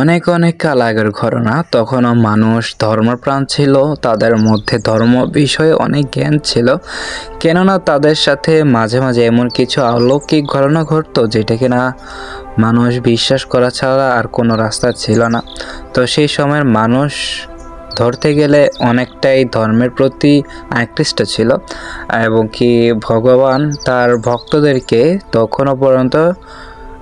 অনেক অনেক কাল আগের ঘটনা। তখনও মানুষ ধর্মপ্রাণ ছিল, তাদের মধ্যে ধর্ম বিষয়ে অনেক জ্ঞান ছিল। কেননা তাদের সাথে মাঝে মাঝে এমন কিছু অলৌকিক ঘটনা ঘটতো, যেটা কিনা মানুষ বিশ্বাস করা ছাড়া আর কোনো রাস্তা ছিল না। তো সেই সময়ের মানুষ ধরতে গেলে অনেকটাই ধর্মের প্রতি আকৃষ্ট ছিল এবং কি ভগবান তার ভক্তদেরকে তখনও পর্যন্ত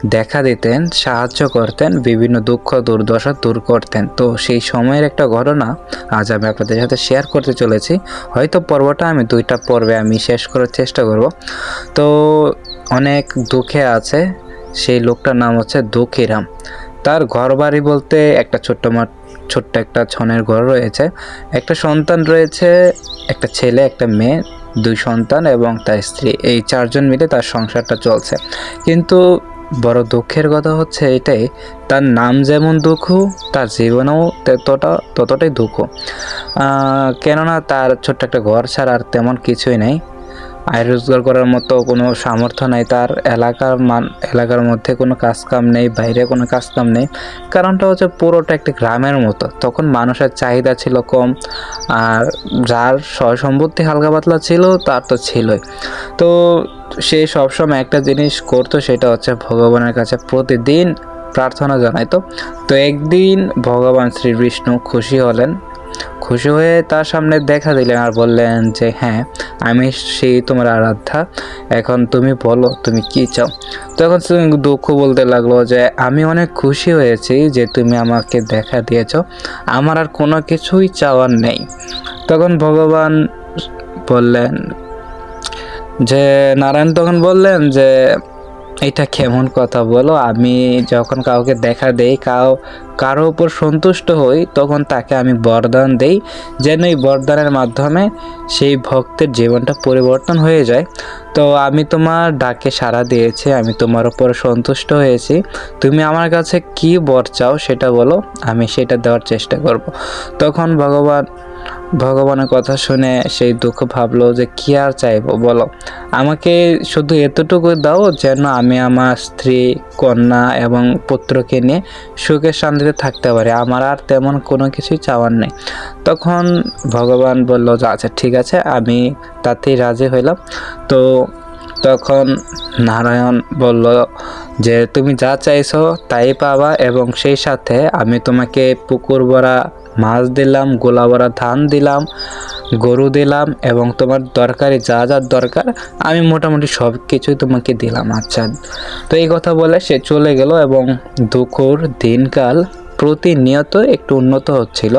দেখা দিতেন, সাহায্য করতেন, বিভিন্ন দুঃখ, দুর্দশা দূর করতেন। তো সেই সময়ের একটা ঘটনা আজ আমি আপনাদের সাথে শেয়ার করতে চলেছি। হয়তো পর্বটা আমি দুইটা পর্বে আমি শেষ করার চেষ্টা করব। তো অনেক দুঃখে আছে, সেই লোকটার নাম হচ্ছে দুঃখীরাম। তার ঘর বাড়ি বলতে একটা ছোট্ট মাঠ, ছোট্ট একটা ছনের ঘর রয়েছে। একটা সন্তান রয়েছে, একটা ছেলে, একটা মেয়ে, দুই সন্তান এবং তার স্ত্রী। এই চারজন মিলে তার সংসারটা চলছে। কিন্তু বড় দুঃখের কথা হচ্ছে এটাই, তার নাম যেমন দুঃখ, তার জীবনেও ততটা ততটাই দুঃখ। কেননা তার ছোট্ট একটা ঘর ছাড়া আর তেমন কিছুই নেই। আয় রোজগার করার মতো কোনো সামর্থ্য নেই। তার এলাকার মান এলাকার মধ্যে কোনো কাজ কাম নেই, বাইরে কোনো কাজ কাম নেই। কারণটা হচ্ছে পুরোটা একটা গ্রামের মতো। তখন মানুষের চাহিদা ছিল কম, আর যার সয় সম্পত্তি হালকা পাতলা ছিল, তার তো ছিলই। তো সে সবসময় একটা জিনিস করতো, সেটা হচ্ছে ভগবানের কাছে প্রতিদিন প্রার্থনা জানাইতো। তো একদিন ভগবান শ্রী বিষ্ণু খুশি হলেন খুশি হয়ে তার সামনে দেখা দিলেন আর বললেন যে হ্যাঁ আমি সেই তোমার আরাধ্যা। এখন তুমি বলো, তুমি কি চাও? তখন দুঃখ বলতে লাগল যে, আমি অনেক খুশি হয়েছি যে তুমি আমাকে দেখা দিয়েছ। আমার আর কোনো কিছুই চাওয়ার নেই। তখন ভগবান বললেন যে, নারায়ণ তখন বললেন যে এটা কেমন কথা বলো? আমি যখন কাউকে দেখা দেই, কাউ, কারও উপর সন্তুষ্ট হই, তখন তাকে আমি বরদান দেই। যেন এই বরদানের মাধ্যমে সেই ভক্তের জীবনটা পরিবর্তন হয়ে যায়। তো আমি তোমার ডাকে সাড়া দিয়েছি, আমি তোমার উপর সন্তুষ্ট হয়েছি। তুমি আমার কাছে কি বর চাও সেটা বলো, আমি সেটা দেওয়ার চেষ্টা করব। তখন ভগবান, ভগবানের কথা শুনে সেই দুঃখ ভাবলো যে কি আর চাইব, বলো। আমাকে শুধু এতটুকু দাও যেন আমি আমার স্ত্রী, কন্যা এবং পুত্রকে নিয়ে সুখে শান্তিতে থাকতে পারি। আমার আর তেমন কোনো কিছুই চাওয়ার নেই। তখন ভগবান বলল যে আচ্ছা ঠিক আছে, আমি তাতেই রাজি হইলাম। তো তখন নারায়ণ বলল যে, তুমি যা চাইছো তাই পাবা এবং সেই সাথে আমি তোমাকে পুকুর ভরা মাছ দিলাম, গোলা ভরা ধান দিলাম, গরু দিলাম এবং তোমার দরকারি যা যা দরকার আমি মোটামুটি সব কিছুই তোমাকে দিলাম। আচ্ছা। তো এই কথা বলে সে চলে গেল এবং দুপুর, দিনকাল প্রতিনিয়ত একটু উন্নত হচ্ছিল।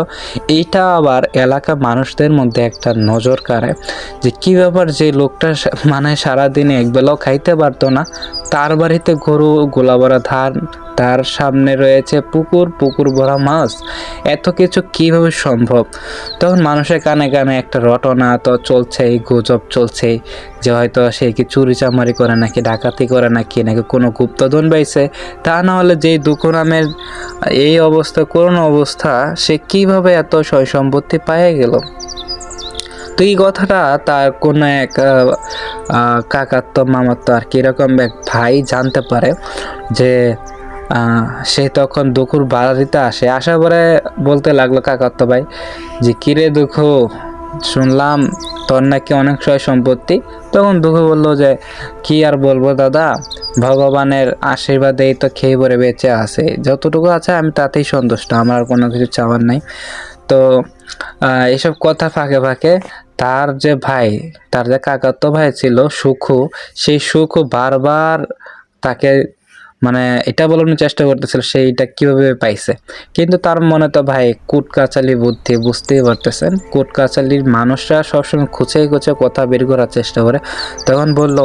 এইটা আবার এলাকা মানুষদের মধ্যে একটা নজর কাড়ে যে কী ব্যাপার যে লোকটা মানে সারাদিনে একবেলাও খাইতে পারতো না। তার বাড়িতে গরু গোলা ভরা ধান, তার সামনে রয়েছে পুকুর পুকুর ভরা মাছ। এত কিছু কীভাবে সম্ভব? তখন মানুষের কানে কানে একটা রটনা, তো চলছেই, গুজব চলছেই। যে হয়তো সে কি চুরি চামারি করে নাকি, ডাকাতি করে নাকি নাকি কোনো গুপ্তধন পাইছে, তা না হলে যেই দুঃখ এই অবস্থা, করুণ অবস্থা, সে কীভাবে এত সয় সম্পত্তি পায়ে গেল? তো এই কথাটা তার কোনো এক কাকাত্ম মামাত্ম আর কীরকম এক ভাই জানতে পারে যে সে তখন দুঃখুর বাড়িতে আসে। আসার পরে বলতে লাগল কাকাত্ম ভাই যে, কিরে দুঃখ শুনলাম তোর নাকি অনেক সয় সম্পত্তি। তখন দুঃখ বলল যে, কি আর বলব দাদা? ভগবানের আশীর্বাদেই তো খেয়ে পরে বেঁচে আছে। যতটুকু আছে আমি তাতেই সন্তুষ্ট, আমার আর কোনো কিছু চাওয়ার নাই। তো এসব কথা ফাঁকে ফাঁকে তার যে ভাই, তার যে কাকাতো ভাই ছিল সুখু, সেই সুখু বারবার তাকে মানে এটা বলানোর চেষ্টা করতেছিল সেইটা কীভাবে পাইছে। কিন্তু তার মনে তো ভাই কুট কাচালি বুদ্ধি, বুঝতেই পারতেছেন। কুট কাচালির মানুষরা সবসময় খুঁচে খুঁচে কথা বের করার চেষ্টা করে। তখন বলল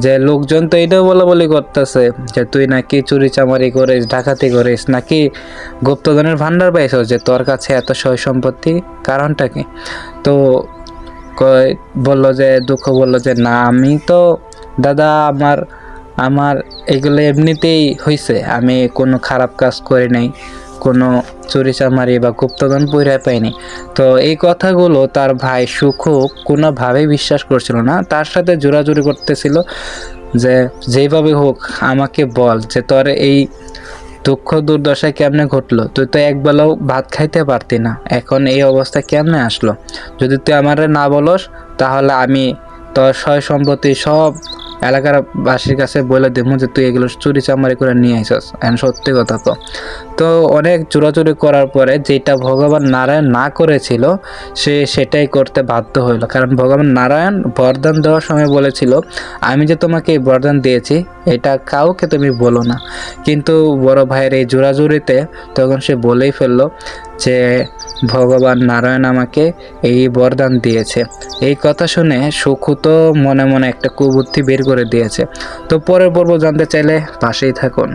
যে, লোকজন তো এটাও বলা বলি করতেছে যে, তুই নাকি চুরি চামারি করিস, ডাকাতি করিস, নাকি গুপ্তধনের ভান্ডার পাইছ যে, তোর কাছে এত সয় সম্পত্তি? কারণটা কি? তো বলল যে, দুঃখ বলল যে, না, আমি তো, দাদা, আমার আমার এগুলো এমনিতেই হয়েছে আমি কোনো খারাপ কাজ করি নাই, কোনো চুরি চামারি বা গুপ্তধন পইরা পাইনি তো এই কথাগুলো তার ভাই সুখ কোনোভাবেই বিশ্বাস করছিল না। তার সাথে জোরাজুরি করতেছিল যে যেভাবে হোক আমাকে বল যে তোর এই দুঃখ দুর্দশা কেমনে ঘটলো? তুই তো একবেলাও ভাত খাইতে পারতি না। এখন এই অবস্থা কেমনে আসলো? যদি তুই আমারে না বলস, তাহলে আমি তোর সয় সম্পত্তি সব এলাকার বাসীর কাছে বলে দেবো যে তুই এগুলো চুরি চামারি করে নিয়ে আইসস এখন সত্যি কথা তো। তো অনেক চুরাচুরি করার পরে যেটা ভগবান নারায়ণ না করেছিল, সে সেটাই করতে বাধ্য হইল। কারণ ভগবান নারায়ণ বরদান দেওয়ার সময় বলেছিল, আমি যে তোমাকে এই বরদান দিয়েছি, এটা কাউকে তুমি বলো না। কিন্তু বড় ভাইয়ের এই জোরাজুরিতে তখন সে বলেই ফেলল যে, ভগবান নারায়ণ আমাকে এই বরদান দিয়েছে। এই কথা শুনে সুখু তো মনে মনে একটা কুবুদ্ধি বের করে দিয়েছে। তো পরের পর্ব জানতে চাইলে পাশেই থাকুন।